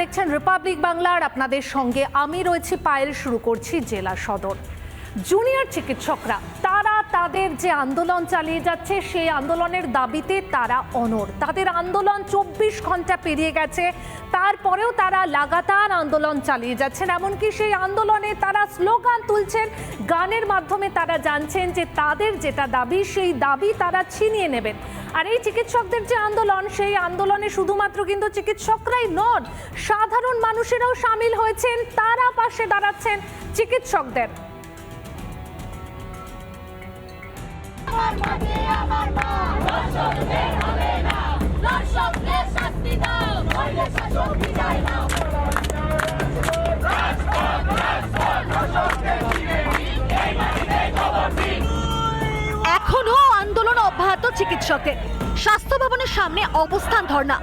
দেখছেন রিপাবলিক বাংলার আপনাদের সঙ্গে আমি রয়েছি পায়েল শুরু করছি জেলা সদর। জুনিয়র চিকিৎসকরা তাদের যে আন্দোলন চালিয়ে যাচ্ছে, সেই আন্দোলনের দাবিতে তারা অনর তাদের আন্দোলন চব্বিশ ঘণ্টা পেরিয়ে গেছে, তারপরেও তারা লাগাতার আন্দোলন চালিয়ে যাচ্ছেন। এমনকি সেই আন্দোলনে তারা স্লোগান তুলছেন, গানের মাধ্যমে তারা জানছেন যে তাদের যেটা দাবি, সেই দাবি তারা ছিনিয়ে নেবেন। আর এই চিকিৎসকদের যে আন্দোলন, সেই আন্দোলনে শুধুমাত্র কিন্তু চিকিৎসকরাই নন, সাধারণ মানুষেরাও সামিল হয়েছেন, তারা পাশে দাঁড়াচ্ছেন চিকিৎসকদের। এখনও আন্দোলন অব্যাহত চিকিৎসকের। স্বাস্থ্য ভবনের সামনে অবস্থান ধর্ণা।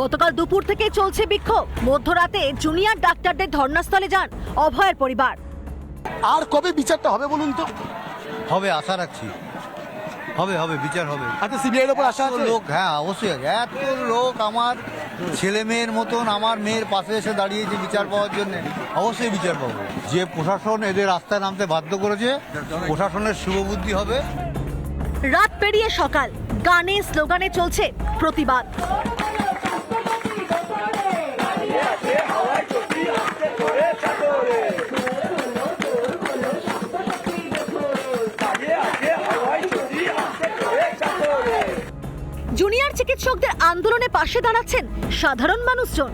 গতকাল দুপুর থেকে চলছে বিক্ষোভ। মধ্যরাতে জুনিয়র ডাক্তারদের ধর্ণাস্থলে যান অভয়ের পরিবার। আর কবে বিচারটা হবে বলুন তো? হবে আশা রাখছি। হবে হবে বিচার হবে। আচ্ছা সিবিআই এর উপর আশা আছে? লোক হ্যাঁ অবশ্যই এত লোক আমার ছেলে মেয়ের মতন আমার মেয়ের পাশে এসে দাঁড়িয়েছে বিচার পাওয়ার জন্য। অবশ্যই বিচার পাবো। যে প্রশাসন এদের রাস্তায় নামতে বাধ্য করেছে প্রশাসনের শুভবুদ্ধি হবে। রাত পেরিয়ে সকাল। গানে স্লোগানে চলছে প্রতিবাদ। চিকিৎসকদের আন্দোলনে পাশে দাঁড়াচ্ছেন সাধারণ মানুষজন।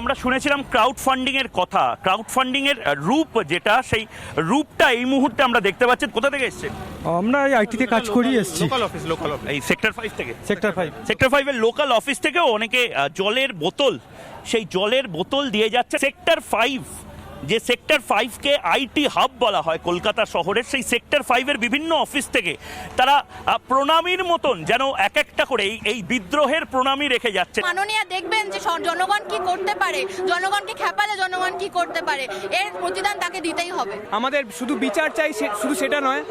আমরা শুনেছিলাম ক্রাউড ফান্ডিং এর কথা। ক্রাউড ফান্ডিং এর রূপ যেটা সেই রূপটা এই মুহূর্তে আমরা দেখতে পাচ্ছি। কোথা থেকে এসেছেন আমরা এই আইটিতে কাজ করি এসেছি। লোকাল অফিস লোকাল অফিস এই সেক্টর ফাইভ থেকে? সেক্টর ফাইভ সেক্টর ফাইভের লোকাল অফিস থেকেও অনেকে জলের বোতল সেই জলের বোতল দিয়ে যাচ্ছে। সেক্টর ফাইভ যে সেক্টর ফাইভকে আইটি হাব বলা হয় কলকাতা শহরের সেই সেক্টর ফাইভের বিভিন্ন অফিস থেকে তারা প্রণামীর মতন যেন এক একটা করে এই- এই বিদ্রোহের প্রণামী রেখে যাচ্ছে। মাননীয়া দেখবেন যে জনগণ কি করতে পারে? জনগণকে খেপালে জনগণ কি করতে পারে? এর প্রতিদান তাকে দিতেই হবে। আমাদের শুধু বিচার চাই সে- শুধু সেটা নয়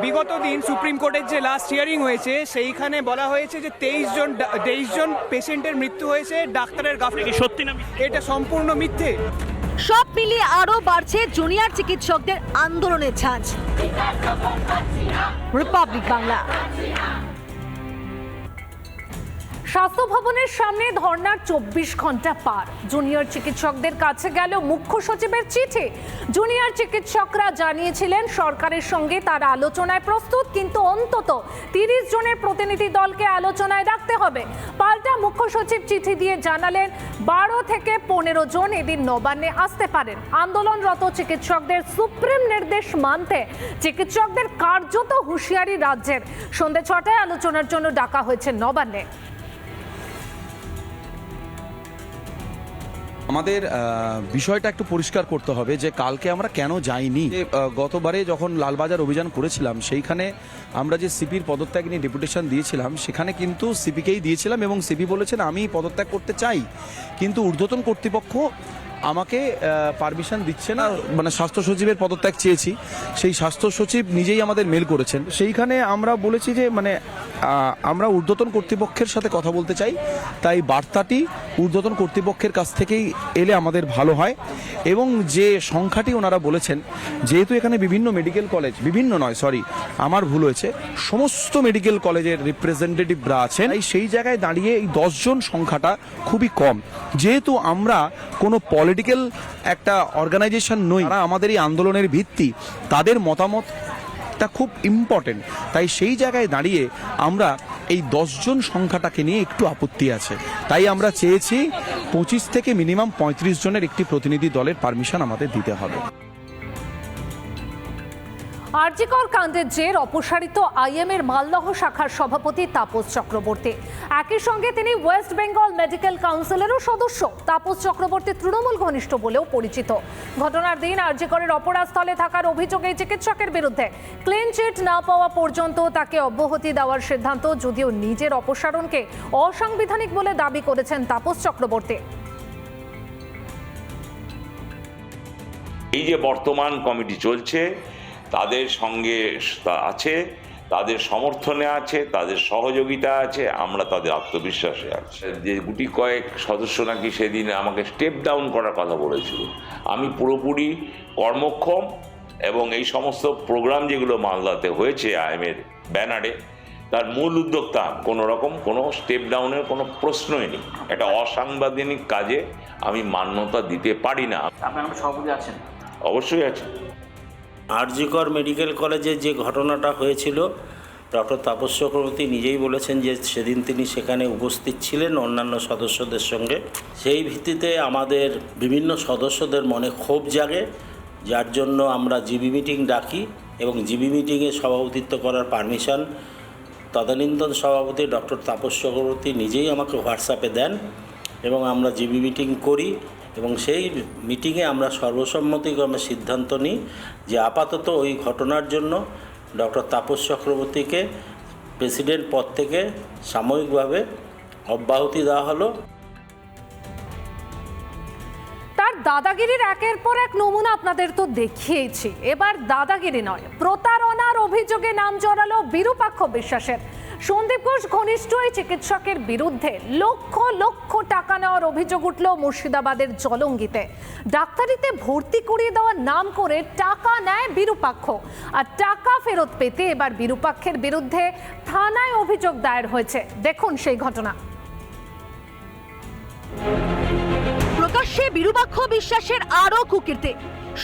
বিগত দিন সুপ্রিম কোর্টের যে লাস্ট হিয়ারিং হয়েছে সেইখানে বলা হয়েছে যে তেইশ জন তেইশ জন পেশেন্টের মৃত্যু হয়েছে ডাক্তারের কি গাফিলতি সত্যি না এটা সম্পূর্ণ মিথ্যে। সব মিলিয়ে আরও বাড়ছে জুনিয়র চিকিৎসকদের আন্দোলনের ছাঁচ রিপাবলিক বাংলা স্বাস্থ্য ভবনের সামনে ধর্নার চব্বিশ ঘণ্টা পার। জুনিয়র চিকিৎসকদের কাছে গেল মুখ্য সচিবের চিঠি। জুনিয়র চিকিৎসকরা জানিয়েছিলেন, সরকারের সঙ্গে তারা আলোচনায় প্রস্তুত, কিন্তু অন্তত তিরিশ জনের প্রতিনিধি দলকে আলোচনায় রাখতে হবে। পাল্টা মুখ্য সচিব চিঠি দিয়ে জানালেন, বারো থেকে পনেরো জন এদিন নবান্নে আসতে পারেন। আন্দোলনরত চিকিৎসকদের সুপ্রিম নির্দেশ মানতে চিকিৎসকদের কার্যত হুঁশিয়ারি রাজ্যের। সন্ধে ছটায় আলোচনার জন্য ডাকা হয়েছে নবান্নে। আমাদের বিষয়টা একটু পরিষ্কার করতে হবে যে কালকে আমরা কেন যাইনি। গতবারে যখন লালবাজার অভিযান করেছিলাম, সেইখানে আমরা যে সিপির পদত্যাগ নিয়ে ডেপুটেশন দিয়েছিলাম, সেখানে কিন্তু সিপিকেই দিয়েছিলাম এবং সিপি বলেছেন, আমি পদত্যাগ করতে চাই। কিন্তু ঊর্ধ্বতন কর্তৃপক্ষ আমাকে পারমিশন দিচ্ছে না। মানে স্বাস্থ্য সচিবের পদত্যাগ চেয়েছি। সেই স্বাস্থ্য সচিব নিজেই আমাদের মেল করেছেন। সেইখানে আমরা বলেছি যে মানে আমরা ঊর্ধ্বতন কর্তৃপক্ষের সাথে কথা বলতে চাই। তাই বার্তাটি ঊর্ধ্বতন কর্তৃপক্ষের কাছ থেকেই এলে আমাদের ভালো হয়। এবং যে সংখ্যাটি ওনারা বলেছেন, যেহেতু এখানে বিভিন্ন মেডিকেল কলেজ বিভিন্ন নয় সরি আমার ভুল হয়েছে, সমস্ত মেডিকেল কলেজের রিপ্রেজেন্টেটিভরা আছেন। এই সেই জায়গায় দাঁড়িয়ে এই দশজন সংখ্যাটা খুবই কম। যেহেতু আমরা কোনো পলিটিক্যাল একটা অর্গানাইজেশন নই। তারা আমাদের এই আন্দোলনের ভিত্তি। তাদের মতামত তা খুব ইম্পর্টেন্ট তাই সেই জায়গায় দাঁড়িয়ে আমরা এই দশজন সংখ্যাটাকে নিয়ে একটু আপত্তি আছে। তাই আমরা চেয়েছি পঁচিশ থেকে মিনিমাম পঁয়ত্রিশ জনের একটি প্রতিনিধি দলের পারমিশন আমাদের দিতে হবে। আরজিকর কাণ্ডের জের অপসারিত আইএমের মালদহ শাখার সভাপতি তাপস চক্রবর্তী। একই সঙ্গে তিনি ওয়েস্ট বেঙ্গল মেডিকেল কাউন্সিলেরও সদস্য। তাপস চক্রবর্তী তৃণমূল ঘনিষ্ঠ বলেও পরিচিত। ঘটনার দিন আরজিকরের অপরাধস্থলে থাকার অভিযোগে চিকিৎসকের বিরুদ্ধে ক্লিন চিট না পাওয়া পর্যন্ত তাকে অব্যাহতি দেওয়ার সিদ্ধান্ত যদিও নিজের অপসারণকে অসাংবিধানিক বলে দাবি করেছেন তাপস চক্রবর্তী। এই যে বর্তমান কমিটি চলছে তাদের সঙ্গে আছে তাদের সমর্থনে আছে তাদের সহযোগিতা আছে আমরা তাদের আত্মবিশ্বাসে আছি। যে গুটি কয়েক সদস্য নাকি সেদিন আমাকে স্টেপ ডাউন করার কথা বলেছিল। আমি পুরোপুরি কর্মক্ষম এবং এই সমস্ত প্রোগ্রাম যেগুলো মালদাতে হয়েছে আইএমের ব্যানারে তার মূল উদ্যোক্তা কোনো রকম কোনো স্টেপ ডাউনের কোনো প্রশ্নই নেই। একটা অসাংবিধানিক কাজে আমি মান্যতা দিতে পারি না। আপনার সভাপতি আছেন? অবশ্যই আছে। আরজিকর মেডিকেল কলেজে যে ঘটনাটা হয়েছিল, ডক্টর তাপস চক্রবর্তী নিজেই বলেছেন যে সেদিন তিনি সেখানে উপস্থিত ছিলেন অন্যান্য সদস্যদের সঙ্গে। সেই ভিত্তিতে আমাদের বিভিন্ন সদস্যদের মনে ক্ষোভ জাগে, যার জন্য আমরা জিবি মিটিং ডাকি এবং জিবি মিটিংয়ে সভাপতিত্ব করার পারমিশন তদানীন্তন সভাপতি ডক্টর তাপস চক্রবর্তী নিজেই আমাকে হোয়াটসঅ্যাপে দেন এবং আমরা জিবি মিটিং করি। এবং সেই মিটিংয়ে আমরা সর্বসম্মতিক্রমে সিদ্ধান্ত নিই যে আপাতত ওই ঘটনার জন্য ডক্টর তাপস চক্রবর্তীকে প্রেসিডেন্ট পদ থেকে সাময়িকভাবে অব্যাহতি দেওয়া হলো। তার দাদাগিরির একের পর এক নমুনা আপনাদের তো দেখিয়েছি। এবার দাদাগিরি নয়, প্রতারণার অভিযোগে নাম জড়ালো বিরূপাক্ষ বিশ্বাসের। সন্দীপ ঘোষ ঘনিষ্ঠ এই চিকিৎসকের বিরুদ্ধে লক্ষ লক্ষ টাকা নেওয়ার অভিযোগ উঠল মুর্শিদাবাদের জলঙ্গিতে। ডাক্তারিতে ভর্তি করিয়ে দেওয়ার নাম করে টাকা নেয় বিরূপাক্ষ। আর টাকা ফেরত পেতে এবার বিরূপাক্ষের বিরুদ্ধে থানায় অভিযোগ দায়ের হয়েছে। দেখুন সেই ঘটনা। প্রকাশ্যে বিরূপাক্ষ বিশ্বাসের আরও কুকীর্তি।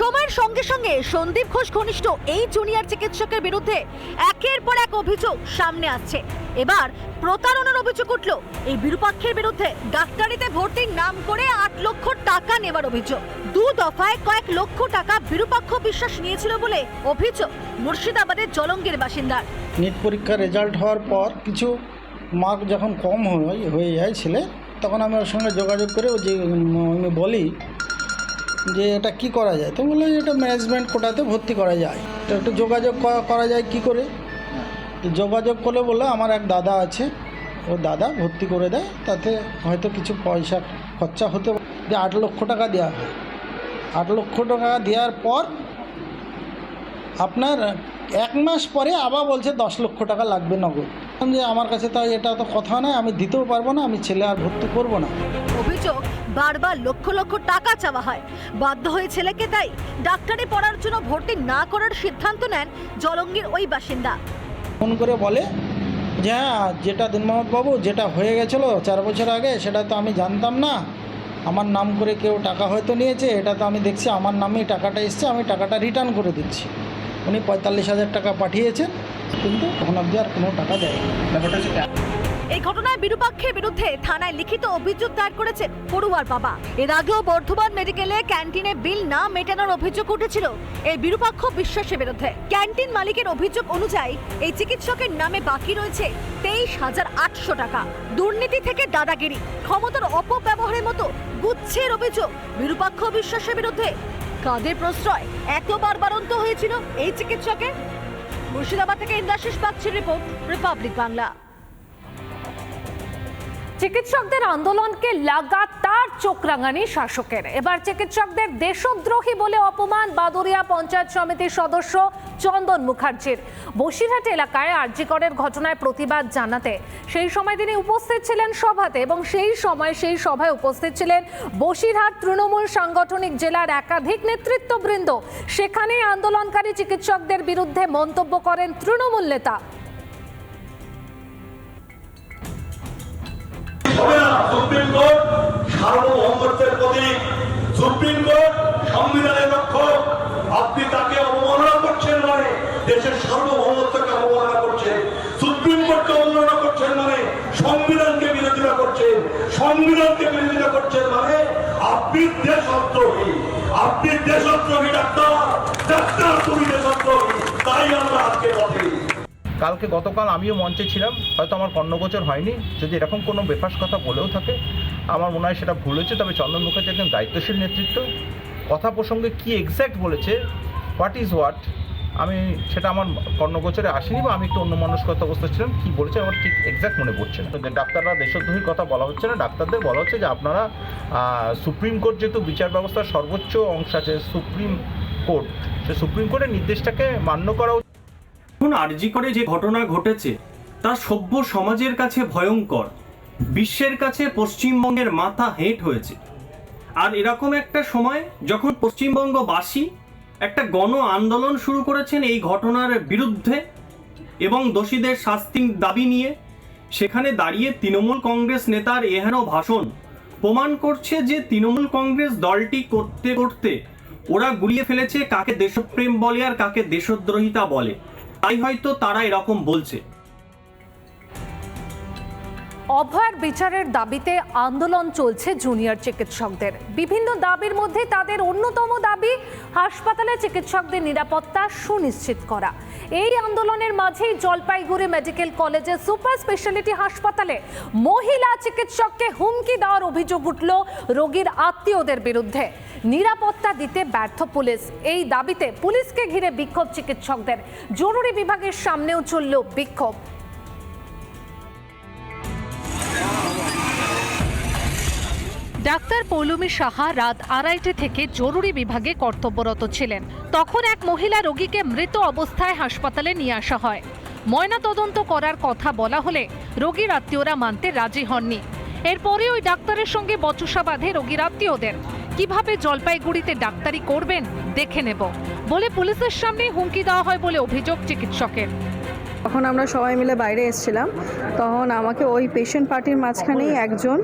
সময়ের সঙ্গে সঙ্গে সন্দীপ ঘোষ ঘনিষ্ঠ এই জুনিয়র চিকিৎসকের বিরুদ্ধে একের পর এক অভিযোগ সামনে আসছে। এবার প্রতারণার অভিযোগ উঠল। এই বিরূপাক্ষের বিরুদ্ধে ডাক্তারিতে ভর্তির নাম করে আট লক্ষ টাকা নেবার অভিযোগ। দু দফায় কয়েক লক্ষ টাকা বিরূপাক্ষ বিশ্বাস নিয়েছিল বলে অভিযোগ মুর্শিদাবাদের জলঙ্গের বাসিন্দার। নিট পরীক্ষার রেজাল্ট হওয়ার পর কিছু মার্ক যখন কম হয় যায় ছেলে তখন আমি ওর সঙ্গে যোগাযোগ করে যে আমি বলি যে এটা কি করা যায়? তো বলল এটা ম্যানেজমেন্ট কোটাতে ভর্তি করা যায়। তো একটু যোগাযোগ করা- যায় কি করে? যোগাযোগ করলে বলল, আমার এক দাদা আছে, ও দাদা ভর্তি করে দেয়, তাতে হয়তো কিছু পয়সা খরচা হতে। যে আট লক্ষ টাকা দেওয়া হয়। আট লক্ষ টাকা দেওয়ার পর আপনার এক মাস পরে আবার বলছে দশ লক্ষ টাকা লাগবে নগদ। যে আমার কাছে তো এটা তো কথা নয়, আমি দিতেও পারব না, আমি ছেলে আর ভর্তি করব না। বারবার লক্ষ লক্ষ টাকা চাওয়া হয়। বাধ্য হয়ে ছেলেকে তাই ডাক্তারি পড়ার জন্য ভর্তি না করার সিদ্ধান্ত নেন জলঙ্গির ওই বাসিন্দা। ফোন করে বলে যে হ্যাঁ যেটা বাবু যেটা হয়ে গেছিল চার বছর আগে, সেটা তো আমি জানতাম না। আমার নাম করে কেউ টাকা হয়তো নিয়েছে, এটা তো আমি দেখছি, আমার নামেই টাকাটা এসছে, আমি টাকাটা রিটার্ন করে দিচ্ছি। উনি পঁয়তাল্লিশ হাজার টাকা পাঠিয়েছেন, কিন্তু এখন অবধি আর কোনো টাকা দেয়নি। এই ঘটনায় বিরূপাক্ষের বিরুদ্ধে থানায় লিখিত অভিযোগ দায়ের করেছে পড়ুয়ার বাবা। এর আগেও বর্ধমান মেডিকেলে ক্যান্টিনে বিল না মেটানোর অভিযোগ উঠেছিল এই বিরূপাক্ষ বিশ্বাসের বিরুদ্ধে। ক্যান্টিন মালিকের অভিযোগ অনুযায়ী এই চিকিৎসকের নামে বাকি রয়েছে তেইশ হাজার আটশো টাকা। দুর্নীতি থেকে দাদাগিরি, ক্ষমতার অপব্যবহারের মতো গুচ্ছের অভিযোগ বিরূপাক্ষ বিশ্বাসের বিরুদ্ধে। কাদের প্রশ্রয়? এতবার বারন্ত হয়েছিল এই চিকিৎসকের? মুর্শিদাবাদ থেকে ইন্দ্রাশিস বাগচির রিপোর্ট, রিপাবলিক বাংলা। চিকিৎসকদের আন্দোলনকে লাগাতার চোখ রাঙানি শাসকের। এবার চিকিৎসকদের দেশদ্রোহী বলে অপমান বাদুরিয়া পঞ্চায়েত সমিতির সদস্য চন্দন মুখার্জির। বসিরহাট এলাকায় আরজিকরের ঘটনায় প্রতিবাদ জানাতে। সেই সময় তিনি উপস্থিত ছিলেন সভাতে এবং সেই সময় সেই সভায় উপস্থিত ছিলেন বসিরহাট তৃণমূল সাংগঠনিক জেলার একাধিক নেতৃত্ববৃন্দ। সেখানেই আন্দোলনকারী চিকিৎসকদের বিরুদ্ধে মন্তব্য করেন তৃণমূল নেতা। আপনি অবমাননা করছেন মানে মানে করছেন। সংবিধানকে করছেন মানে আপনি আপনি ডাক্তার। ডাক্তার, তুমি দেশদ্রোহী। তাই আমরা আজকে পথে। কালকে গতকাল আমিও মঞ্চে ছিলাম, হয়তো আমার কর্ণগোচর হয়নি। যদি এরকম কোনো বেফাস কথা বলেও থাকে, আমার মনে হয় সেটা ভুল হয়েছে। তবে চন্দন মুখার্জি একজন দায়িত্বশীল নেতৃত্ব। কথা প্রসঙ্গে কি এক্স্যাক্ট বলেছে হোয়াট ইজ হোয়াট আমি সেটা আমার কর্ণগোচরে আসেনি বা আমি একটু অন্য মনস্কত অবস্থা ছিলাম, কী বলেছে আমার ঠিক এক্স্যাক্ট মনে পড়ছে না। ডাক্তাররা দেশদ্রোহীর কথা বলা হচ্ছে না, ডাক্তারদের বলা হচ্ছে যে আপনারা সুপ্রিম কোর্ট যেহেতু বিচার ব্যবস্থার সর্বোচ্চ অংশ আছে, সুপ্রিম কোর্ট, সে সুপ্রিম কোর্টের নির্দেশটাকে মান্য করা। এখন আরজি করে যে ঘটনা ঘটেছে, তা সভ্য সমাজের কাছে ভয়ঙ্কর। বিশ্বের কাছে পশ্চিমবঙ্গের মাথা হেঁট হয়েছে। আর এরকম একটা সময় যখন পশ্চিমবঙ্গবাসী একটা গণ আন্দোলন শুরু করেছেন এই ঘটনার বিরুদ্ধে এবং দোষীদের শাস্তির দাবি নিয়ে, সেখানে দাঁড়িয়ে তৃণমূল কংগ্রেস নেতার এহেন ভাষণ প্রমাণ করছে যে তৃণমূল কংগ্রেস দলটি করতে করতে ওরা গুলিয়ে ফেলেছে কাকে দেশপ্রেম বলে আর কাকে দেশদ্রোহিতা বলে। তাই হয়তো তারা এরকম বলছে। অভয়ার বিচারের দাবিতে আন্দোলন চলছে জুনিয়র চিকিৎসকদের। বিভিন্ন দাবির মধ্যে তাদের অন্যতম দাবি, হাসপাতালে চিকিৎসকদের নিরাপত্তা সুনিশ্চিত করা। এই আন্দোলনের মাঝেই জলপাইগুড়ি মেডিকেল কলেজে সুপার স্পেশালিটি হাসপাতালে মহিলা চিকিৎসককে হুমকি দেওয়ার অভিযোগ উঠল রোগীর আত্মীয়দের বিরুদ্ধে। নিরাপত্তা দিতে ব্যর্থ পুলিশ। এই দাবিতে পুলিশকে ঘিরে বিক্ষোভ চিকিৎসকদের। জরুরি বিভাগের সামনেও চলল বিক্ষোভ। ডাক্তার পৌলমী সাহা রাত আড়াইটে থেকে জরুরি বিভাগে কর্তব্যরত ছিলেন। তখন এক মহিলা রোগীকে মৃত অবস্থায় হাসপাতালে নিয়ে আসা হয়। ময়না তদন্ত করার কথা বলা হলে রোগীর আত্মীয়রা মানতে রাজি হননি। এরপরে ওই ডাক্তারের সঙ্গে বচসা বাঁধে রোগীর আত্মীয়দের। কীভাবে জলপাইগুড়িতে ডাক্তারি করবেন, দেখে নেব, বলে পুলিশের সামনে হুমকি দেওয়া হয় বলে অভিযোগ চিকিৎসকের। তখন আমরা সবাই মিলে বাইরে এসেছিলাম। তখন আমাকে ওই পেশেন্ট পার্টির মাঝখানেই একজন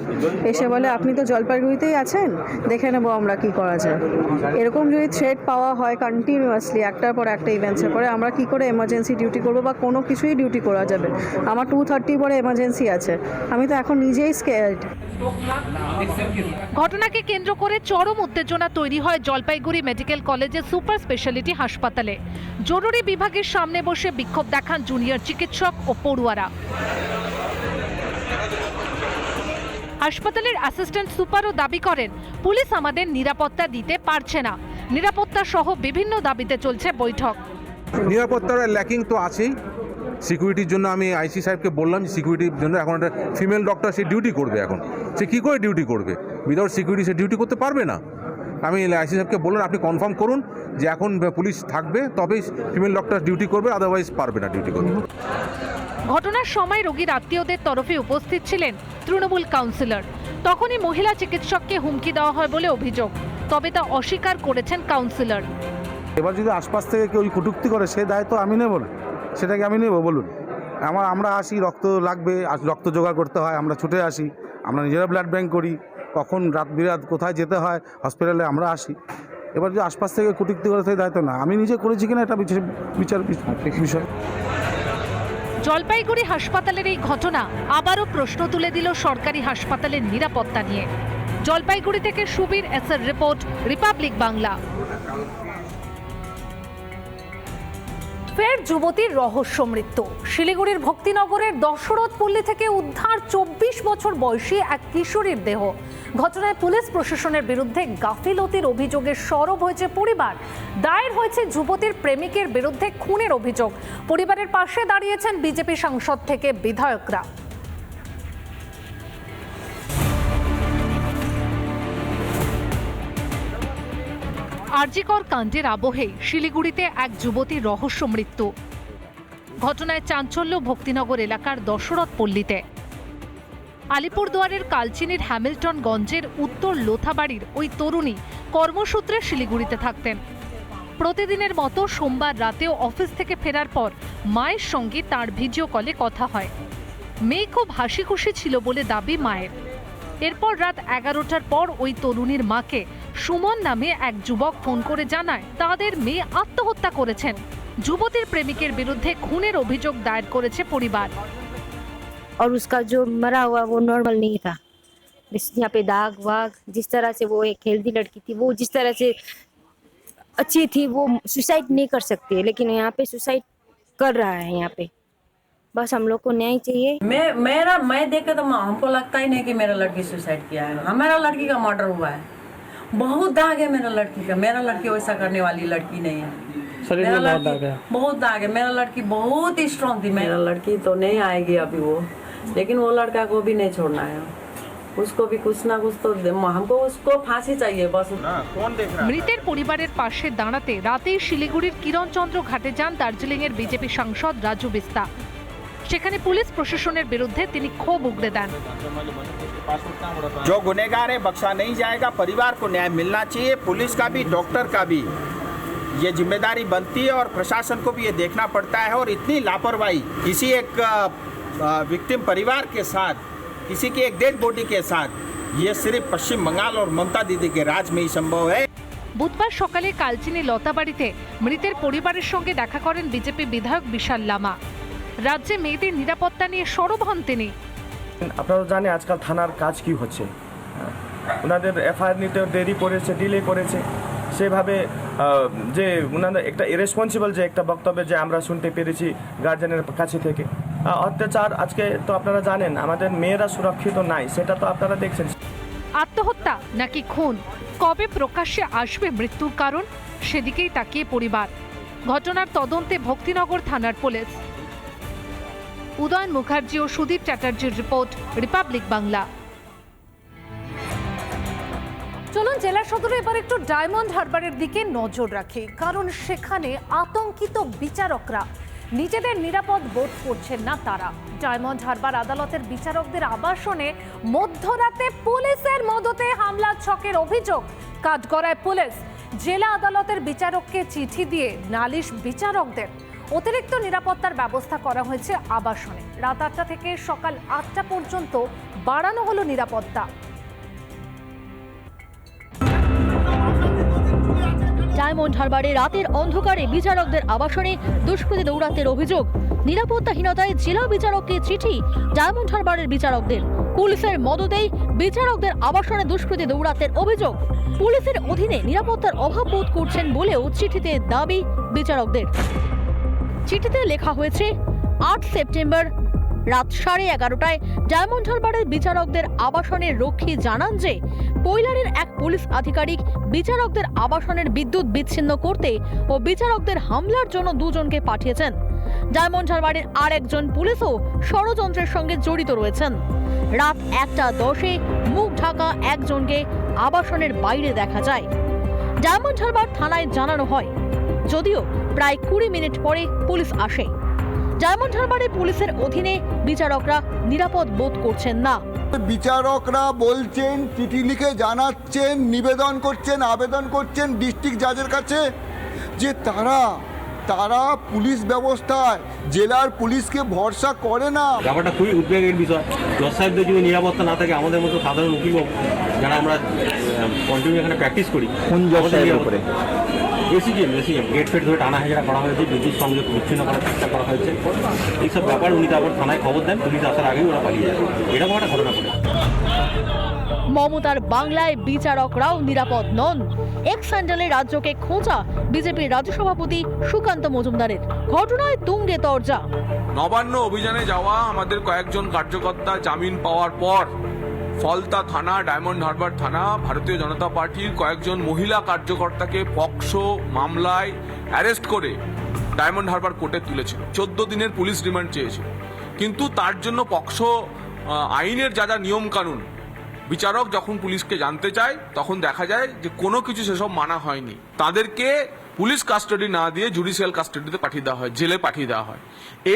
এসে বলে, আপনি তো জলপাইগুড়িতেই আছেন? দেখে নেব আমরা কি করা যায়। এরকম যদি থ্রেড পাওয়া হয় কন্টিনিউয়াসলি একটার পর একটা ইভেন্টসের পরে, আমরা কি করে এমার্জেন্সি ডিউটি করব বা কোনো কিছুই ডিউটি করা যাবে? আমার টু থার্টি পরে এমার্জেন্সি আছে। আমি তো এখন নিজেই স্কেয়ার্ড ঘটনাকে কেন্দ্র করে চরম উত্তেজনা তৈরি হয় জলপাইগুড়ি মেডিকেল কলেজের সুপার স্পেশালিটি হাসপাতালে। জরুরি বিভাগের সামনে বসে বিক্ষোভ দেখান জুনিয়র। চিকিৎসক ও পড়ুয়ারা। হাসপাতালের অ্যাসিস্ট্যান্ট সুপারও দাবি করেন, পুলিশ আমাদের নিরাপত্তা দিতে পারছে না। নিরাপত্তা সহ বিভিন্ন দাবিতে চলছে বৈঠক। নিরাপত্তার ল্যাকিং তো আছেই। সিকিউরিটির জন্য আমি আইসি সাহেবকে বললাম সিকিউরিটির জন্য এখন একটা ফিমেল ডক্টর সে ডিউটি করবে এখন। সে কী করে ডিউটি করবে? উইদাউট সিকিউরিটি সে ডিউটি করতে পারবে না। আমি আইসি সাহেবকে বললাম আপনি কনফার্ম করুন যে এখন পুলিশ থাকবে তবেই ফিমেল ডক্টর ডিউটি করবে আদারওয়াইজ পারবে না ডিউটি করতে। ঘটনার সময় রোগীর আত্মীয়দের তরফে উপস্থিত ছিলেন তৃণমূল কাউন্সিলর তখনই মহিলা চিকিৎসককে হুমকি দেওয়া হয় বলে অভিযোগ তবে তা অস্বীকার করেছেন কাউন্সিলর এবার যদি আশপাশ থেকে কেউ কটুক্তি করে সে দায়িত্ব আমি নেব না। সেটাকে আমি নেব বলুন। আমার আমরা আসি রক্ত লাগবে রক্ত জোগাড় করতে হয় আমরা ছুটে আসি আমরা নিজেরা ব্লাড ব্যাঙ্ক করি। কখন রাত বিরাত কোথায় যেতে হয় হসপিটালে আমরা আসি। এবার যদি আশপাশ থেকে কুটিক্তি করে সেই দায়িত্ব না, আমি নিজে করেছি কিনা এটা বিচার বিষয়। জলপাইগুড়ি হাসপাতালের এই ঘটনা আবারও প্রশ্ন তুলে দিল সরকারি হাসপাতালের নিরাপত্তা নিয়ে। জলপাইগুড়ি থেকে সুবীর এসের রিপোর্ট, রিপাবলিক বাংলা। ফের যুবতীর রহস্য মৃত্যু। শিলিগুড়ির ভক্তিনগরের দশরথ পল্লী থেকে উদ্ধার চব্বিশ বছর বয়সী এক কিশোরীর দেহ। ঘটনায় পুলিশ প্রশাসনের বিরুদ্ধে গাফিলতির অভিযোগে সরব হয়েছে পরিবার। দায়ের হয়েছে যুবতীর প্রেমিকের বিরুদ্ধে খুনের অভিযোগ। পরিবারের পাশে দাঁড়িয়েছেন বিজেপি সাংসদ থেকে বিধায়করা। আরজিকর কাণ্ডের আবহে শিলিগুড়িতে এক যুবতীর রহস্য মৃত্যু। ঘটনায় চাঞ্চল্য ভক্তিনগর এলাকার দশরথ পল্লীতে। আলিপুরদুয়ারের কালচিনির হ্যামিল্টনগঞ্জের উত্তর লোথাবাড়ির ওই তরুণী কর্মসূত্রে শিলিগুড়িতে থাকতেন। প্রতিদিনের মতো সোমবার রাতেও অফিস থেকে ফেরার পর মায়ের সঙ্গে তার ভিডিও কলে কথা হয়। মেয়ে খুব হাসি খুশি ছিল বলে দাবি মায়ের। এরপর রাত এগারোটার পর ওই তরুণীর মাকে সুমন নামে এক যুবক ফোন করে জানায় তাদের মেয়ে আত্মহত্যা করেছেন যুবতীর প্রেমিকের বিরুদ্ধে খুনের অভিযোগ দায়ের করেছে পরিবার और उसका जो मरा हुआ वो नॉर्मल नहीं था जिस यहाँ पे दाग वाग जिस तरह से वो एक हेल्दी लड़की थी वो जिस तरह से अच्छी थी वो सुसाइड नहीं कर सकती है लेकिन यहाँ पे सुसाइड कर रहा है यहाँ पे बस हम लोग को न्याय चाहिए मैं मेरा मैं देखे तो मैं- हमको लगता ही नहीं कि मेरा लड़की सुसाइड किया है हमारा लड़की का मर्डर हुआ है बहुत दाग है मेरा लड़की का मेरा लड़की वैसा करने वाली लड़की नहीं है मेरा लड़की बहुत दाग है मेरा लड़की बहुत स्ट्रांग थी मेरा लड़की तो नहीं आएगी अभी वो लेकिन वो लड़का को भी नहीं छोड़ना है उसको भी कुछ ना कुछ तो दे- हमको उसको फांसी चाहिए बस মৃতের পরিবারের পাশে দাঁড়াতে রাতেই শিলিগুড়ির কিরণচন্দ্র ঘাটে যান দার্জিলিংয়ের বিজেপি সাংসদ রাজু বিস্তা সেখানে পুলিশ প্রশাসনের বিরুদ্ধে তিনি ক্ষোভ উগড়ে দেন जो गुनेगार है बख्शा नहीं जाएगा परिवार को न्याय मिलना चाहिए पुलिस का भी डॉक्टर का भी ये जिम्मेदारी बनती है और प्रशासन को भी ये देखना पड़ता है और इतनी लापरवाही किसी एक विक्टिम परिवार के साथ किसी की एक डेड बॉडी के साथ ये सिर्फ पश्चिम बंगाल और ममता दीदी के राज में ही संभव है বুধবার সকালে কালচিনি লতাবাড়িতে মৃতের পরিবারের সঙ্গে দেখা করেন বিজেপি বিধায়ক বিশাল লামা রাজ্যে মেয়েদের নিরাপত্তা নিয়ে সরব হন তিনি। আপনারা জানেন আজকাল থানার কাজ কি হচ্ছে। ওনাদের এফআইআর নিতে দেরি করেছে ডিলে করেছে সেভাবে যে ওনাদের একটা ইরেসপন্সিবল যে একটা বক্তব্য যে আমরা শুনতে পেরেছি গার্জেনের কাছে থেকে। অত্যাচার আজকে তো আপনারা জানেন আমাদের মেয়েরা সুরক্ষিত নাই সেটা তো আপনারা দেখছেন। আত্মহত্যা নাকি খুন? কবে প্রকাশ্যে আসবে মৃত্যুর কারণ? সেদিকেই তাকিয়ে পরিবার। ঘটনার তদন্তে ভক্তিনগর থানার পুলিশ। উদয়ন মুখার্জি ও সুদীপ চ্যাটার্জির রিপোর্ট রিপাবলিক বাংলা চলুন জেলা সদরে এবার একটু ডায়মন্ড হারবারের দিকে নজর রাখি, কারণ সেখানে আতঙ্কিত বিচারকরা। নিজেদের নিরাপদ বোধ করছেন না তারা। ডায়মন্ড হারবার আদালতের বিচারকদের আবাসনে মধ্যরাতে পুলিশের মদতে হামলা ছকের অভিযোগ। কাজ করায় পুলিশ, জেলা আদালতের বিচারককে চিঠি দিয়ে নালিশ বিচারকদের। অতিরিক্ত নিরাপত্তার ব্যবস্থা করা হয়েছে আবাসনে। রাত আটটা থেকে সকাল আটটা পর্যন্ত বাড়ানো হলো নিরাপত্তা। ডায়মন্ড হারবারে রাতের অন্ধকারে বিচারকদের আবাসনে দুষ্কৃতী দৌরাত্মের অভিযোগ। নিরাপত্তাহীনতায় জেলা বিচারককে চিঠি ডায়মন্ড হারবারের বিচারকদের। পুলিশের মদতেই বিচারকদের আবাসনে দুষ্কৃতী দৌরাত্মের অভিযোগ। পুলিশের অধীনে নিরাপত্তার অভাব বোধ করছেন বলেও চিঠিতে দাবি বিচারকদের। চিঠিতে লেখা হয়েছে, আট সেপ্টেম্বর রাত সাড়ে এগারোটায় ডায়মন্ড হারবারের বিচারকদের আবাসনের রক্ষী জানান যে কৈলারের এক পুলিশ আধিকারিক বিচারকদের আবাসনের বিদ্যুৎ বিচ্ছিন্ন করতে ও বিচারকদের হামলার জন্য দুজনকে পাঠিয়েছেন। ডায়মন্ড হারবারের আর একজন পুলিশও ষড়যন্ত্রের সঙ্গে জড়িত রয়েছেন। রাত একটা দশে মুখ ঢাকা একজনকে আবাসনের বাইরে দেখা যায়। ডায়মন্ড হারবার থানায় জানানো হয়, যদিও প্রায় কুড়ি মিনিট পরে পুলিশ আসে। ডায়মন্ড হারবারে পুলিশের অধীনে বিচারকরা নিরাপদ বোধ করছেন না। বিচারকরা বলছেন চিঠি লিখে জানাচ্ছেন নিবেদন করছেন আবেদন করছেন ডিস্ট্রিক্ট জাজের কাছে যে তারা তারা পুলিশ ব্যবস্থায় জেলার পুলিশকে ভরসা করে না। ব্যাপারটা খুবই উদ্বেগের বিষয়। জজ সাহেবদের যদি নিরাপত্তা না থাকে আমাদের মতো সাধারণ উকিল যারা আমরা কন্টিনিউ এখানে প্র্যাকটিস করি কোন জজ সাহেবের উপরে? এসিজিএম এসিজিএম গেট ফেট ধরে টানা হেজড়া করা হয়েছে বিদ্যুৎ সংযোগ বিচ্ছিন্ন করার চেষ্টা করা হয়েছে। এইসব ব্যাপার উনি তারপর থানায় খবর দেন পুলিশ আসার আগেই ওরা পালিয়ে যায়। এরকম একটা ঘটনা ঘটে মমতার বাংলায় বিচারকরাও নিরাপদ নন। এক স্যান্ডেলে রাজ্যকে খোঁজা বিজেপির রাজ্য সভাপতি সুকান্ত মজুমদারের। ঘটনায় তুঙ্গে তরজা। নবান্ন অভিযানে যাওয়া আমাদের কয়েকজন কার্যকর্তা জামিন পাওয়ার পর ফলতা থানা, ডায়মন্ড হারবার থানা, ভারতীয় জনতা পার্টির কয়েকজন মহিলা কার্যকর্তাকে পক্সো মামলায় অ্যারেস্ট করে ডায়মন্ড হারবার কোর্টে তুলেছিল। চোদ্দ দিনের পুলিশ রিমান্ড চেয়েছিল। কিন্তু তার জন্য পক্সো আইনের যা যা নিয়ম কানুন বিচারক যখন পুলিশকে জানতে চায়, তখন দেখা যায় যে কোনো কিছু সেসব মানা হয়নি। তাদেরকে পুলিশ কাস্টাডি না দিয়ে জুডিশিয়াল কাস্টাডিতে পাঠিয়ে দেওয়া হয় জেলে পাঠিয়ে দেওয়া হয়।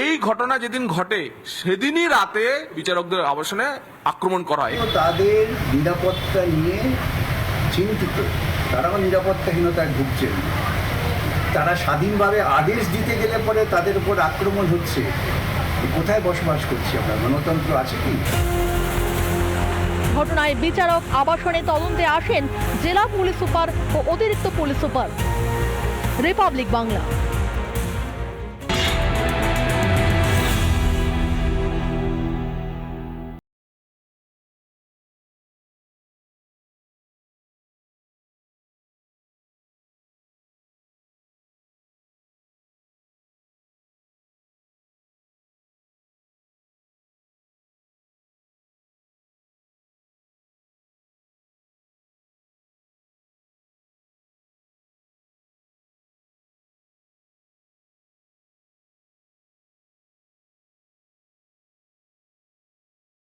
এই ঘটনা যেদিন ঘটে সেদিনই রাতে বিচারকদের আবাসনে আক্রমণ করা হয়। তাদের নিরাপত্তা নিয়ে চিন্তিত। তারাও নিরাপত্তাহীনতায় ভুগছেন। তারা স্বাধীনভাবে আদেশ দিতে গেলে পরে তাদের উপর আক্রমণ হচ্ছে। কোথায় বসবাস করছি আমরা? গণতন্ত্র আছে কি? ঘটনায় বিচারক আবাসনে তদন্তে আসেন জেলা পুলিশ সুপার ও অতিরিক্ত পুলিশ সুপার। রিপাবলিক বাংলা